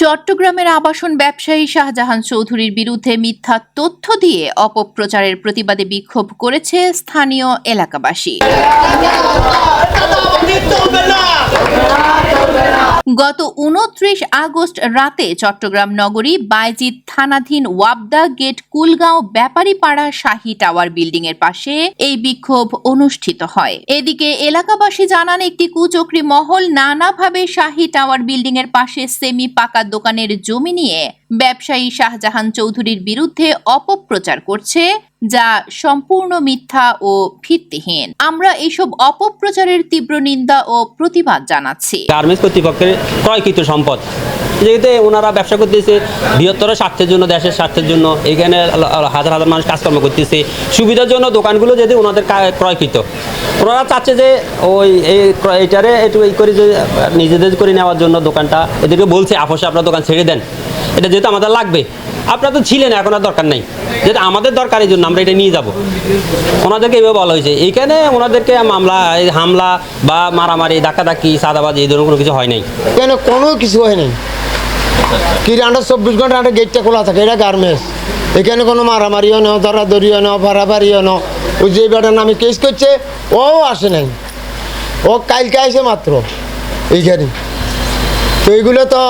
চট্টগ্রামের আবাসন ব্যবসায়ী শাহজাহান চৌধুরীর বিরুদ্ধে মিথ্যা তথ্য দিয়ে অপপ্রচারের প্রতিবাদে বিক্ষোভ করেছে স্থানীয় এলাকাবাসী। গত উনত্রিশ আগস্ট রাতে চট্টগ্রাম নগরী বাইজিদ থানাধীন Wabda gate Kulgaon Byaparipara Shahi tower building এর পাশে এই বিক্ষোভ অনুষ্ঠিত হয়। এদিকে এলাকাবাসী জানান একটি কুচক্রী মহল নানাভাবে শাহী টাওয়ার বিল্ডিং এর পাশে সেমি পাকা দোকানের জমি নিয়ে ব্যবসায়ী শাহজাহান চৌধুরীর বিরুদ্ধে অপপ্রচার করছে, যা সম্পূর্ণ মিথ্যা ও ভিত্তিহীন। আমরা এইসব অপপ্রচারের তীব্র নিন্দা ও প্রতিবাদ জানাচ্ছি। গার্মেন্টস কর্তৃপক্ষের ক্রয়কৃত সম্পদ। যেহেতু ওনারা ব্যবসা করতেছে, বৃহত্তর স্বার্থের জন্য, দেশের স্বার্থের জন্য, এখানে হাজার হাজার মানুষ কাজকর্ম করতেছে। সুবিধার জন্য দোকানগুলো যদি ওনাদের ক্রয়কৃত। ওনারা চাচ্ছে যে ওই ক্রয়- একটু এই করে যে, নিজেদের করে নেওয়ার জন্য দোকানটা, এদেরকে বলছে আপোষে আপনার দোকান ছেড়ে দেন। এটা যেহেতু আমাদের লাগবে। আপনারা তো ছিলেন, এখন আর দরকার নাই। যেহেতু আমাদের দরকার, এই জন্য আমরা এটা নিয়ে যাব। ওনাদেরকে এভাবে বলা হয়েছে। এইখানে ওনাদেরকে মামলা, এই হামলা বা মারামারি, ধাক্কাধাক্কি সাদাবাজি এই ধরনের কোনো কিছু হয় নাই। কেন কোনো কিছু হয় নাই। কি রান্না চব্বিশ ঘণ্টা একটা গেটটা খোলা থাকে, এটা গার্মেন্টস এখানে কোনো মারামারিও ধরাধরিও নেই পারাপারিও নেই ওই যে বেটার নামে কেস করছে, ও আসে নাই। ও কালকে আসে মাত্র, এইখানে। তো এইগুলো তো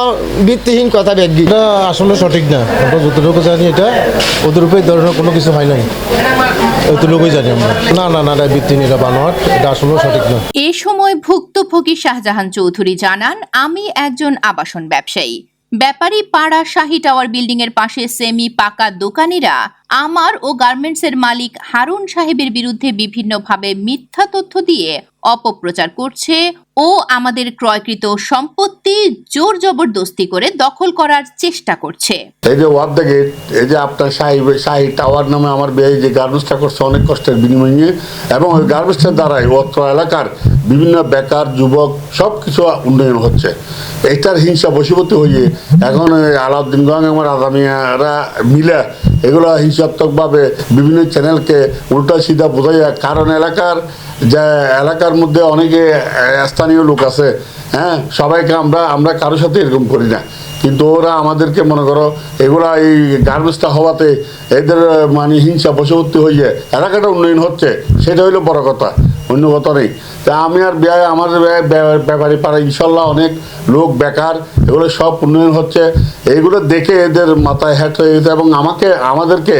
ভিত্তিহীন কথা ব্যক্তি এটা আসলে সঠিক না। আমরা যতটুকু জানি এটা ওদের উপরে ধরনের কোনো কিছু হয় নাই। এতটুকুই জানি আমরা। না না না এটা ভিত্তিহীন এটা বানোয়াট এটা আসলে সঠিক না। এ সময় ভুক্তভোগী শাহজাহান চৌধুরী জানান আমি একজন আবাসন ব্যবসায়ী। ব্যাপারী পাড়া শাহী টাওয়ার বিল্ডিং এর পাশে সেমি পাকা দোকানিরা আমার ও গার্মেন্টসের মালিক হারুন সাহেবের বিরুদ্ধে বিভিন্নভাবে মিথ্যা তথ্য দিয়ে অপপ্রচার করছে ও আমাদের ক্রয়কৃত সম্পত্তি জোর জবরদস্তি করে দখল করার চেষ্টা করছে। এই যে গেট এই যে আপনার শাহি শাহি টাওয়ার নামে আমার বিয়ে যে গার্মেন্টসটা করছে, অনেক কষ্টের বিনিময়, এবং ওই গার্মেন্টসের দ্বারাই অত্র এলাকার বিভিন্ন বেকার, যুবক সব কিছু উন্নয়ন হচ্ছে। এইটার হিংসা বশীভূত হয়ে এখন আলাউদ্দিন গং এবং রাজামিয়ারা মিলে এগুলো হিংসাত্মকভাবে বিভিন্ন চ্যানেলকে উল্টা সিধা বোঝাইয়া কারণ এলাকার যে এলাকার মধ্যে অনেকে স্থানীয় লোক আছে হ্যাঁ সবাইকে আমরা আমরা কারোর সাথে এরকম করি না। কিন্তু ওরা আমাদেরকে মনে করো, এগুলা এই গার্বেজটা হওয়াতে এদের মানে হিংসা বশবর্তী হয়ে যায়। এলাকাটা উন্নয়ন হচ্ছে, সেটা হইল বড় কথা। অন্য নেই। তা আমি আর ব্যয়, আমার ব্যাপারে পাড়া ইনশাল্লাহ অনেক লোক, বেকার, এগুলো সব উন্নয়ন হচ্ছে। এইগুলো দেখে এদের মাথায় হ্যাট হয়ে গেছে এবং আমাকে, আমাদেরকে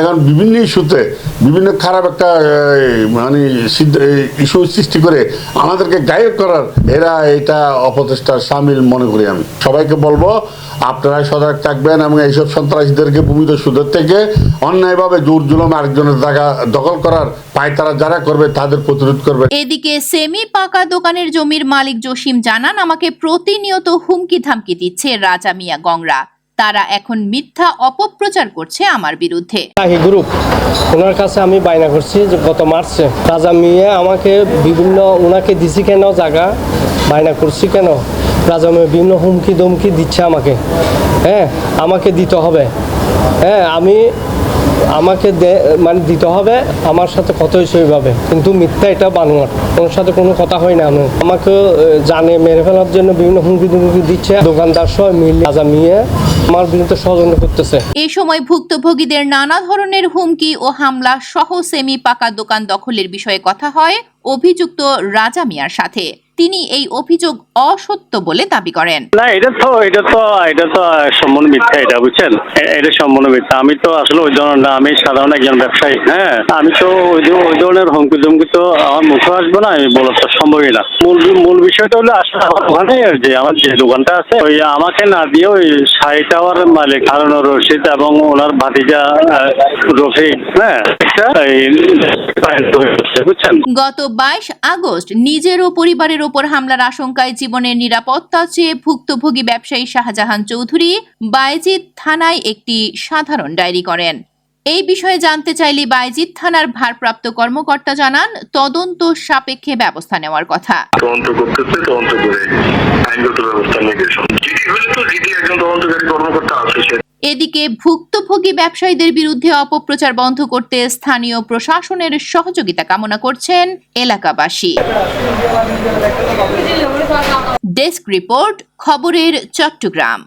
এখন বিভিন্ন ইস্যুতে, বিভিন্ন খারাপ একটা মানে ইস্যু সৃষ্টি করে আমাদেরকে গায়ক করার, এরা এটা অপচেষ্টার সামিল মনে করি আমি। সবাইকে বলব আপনারা সজাগ থাকবেন এবং এইসব সন্ত্রাসীদেরকে ভূমিত সুদের থেকে অন্যায়ভাবে জোর জুলম আরেকজনের জায়গা দখল করার পায়তারা যারা করবে তাদের প্রতিরোধ করবে। এদিকে সেমি পাকা দোকানের জমির মালিক জসিম জানান আমাকে প্রতিনিয়ত হুমকি ধামকি দিচ্ছে রাজা মিয়া গংরা। তারা এখন মিথ্যা অপপ্রচার করছে আমার বিরুদ্ধে। গ্রুপ ওনার কাছে আমি বায়না করছি যে গত মার্চে রাজা মিয়া আমাকে বিভিন্ন ওনাকে দিছি কেন জায়গা বায়না করছি কেন? রাজা মিয়া বিভিন্ন হুমকি দমকি দিচ্ছে আমাকে। হ্যাঁ আমাকে দিতে হবে। হ্যাঁ আমি, আমাকে মানে দিতে হবে, আমার সাথে কত হয়েছে কিন্তু মিথ্যা এটা বানোয়ার। ওনার সাথে কোনো কথা হয় না আমি আমাকে জানে, মেরে ফেলার জন্য বিভিন্ন হুমকি দুমকি দিচ্ছে। দোকানদার সহ মিলে রাজা মিয়া আমার করতেছে। এ সময় ভুক্তভোগীদের নানা ধরনের হুমকি ও হামলা সহ সেমি পাকা দোকান দখলের বিষয়ে কথা হয় অভিযুক্ত রাজা মিয়ার সাথে। তিনি এই অভিযোগ অসত্য বলে দাবি করেন না এটা তো এটা তো এটা তো সম্পূর্ণ মিথ্যা এটা বুঝছেন এটা সম্পূর্ণ মিথ্যা আমি তো আসলে ওই ধরনের না আমি সাধারণ একজন ব্যবসায়ী হ্যাঁ আমি তো ওই ওই ধরনের হুমকি দুমকি তো আমার মুখে আসবে না আমি বলা তো সম্ভবই না মূল মূল বিষয়টা হলো আসলে আমার ওখানে যে আমার যে দোকানটা আছে ওই আমাকে না দিয়ে ওই সাই টাওয়ার মালিক হারুন রশিদ এবং ওনার ভাতিজা রফিক হ্যাঁ গত বাইশ আগস্ট নিজের ও পরিবারের ওপর হামলার আশঙ্কায় জীবনের নিরাপত্তা চেয়ে ভুক্তভোগী ব্যবসায়ী শাহজাহান চৌধুরী বাইজিদ থানায় একটি সাধারণ ডায়েরি করেন। এই বিষয়ে জানতে চাইলে বাইজিদ থানার ভারপ্রাপ্ত কর্মকর্তা জানান, তদন্ত সাপেক্ষে ব্যবস্থা নেওয়ার কথা। তদন্ত করতেছে, তদন্ত করে আইনগত ব্যবস্থা জিডি হলে তো জিডি একজন তদন্তকারী কর্মকর্তা আছে এদিকে ভুক্তভোগী ব্যবসায়ীদের বিরুদ্ধে অপপ্রচার বন্ধ করতে স্থানীয় প্রশাসনের সহযোগিতা কামনা করছেন এলাকাবাসী। ডেস্ক রিপোর্ট, খবরের চট্টগ্রাম।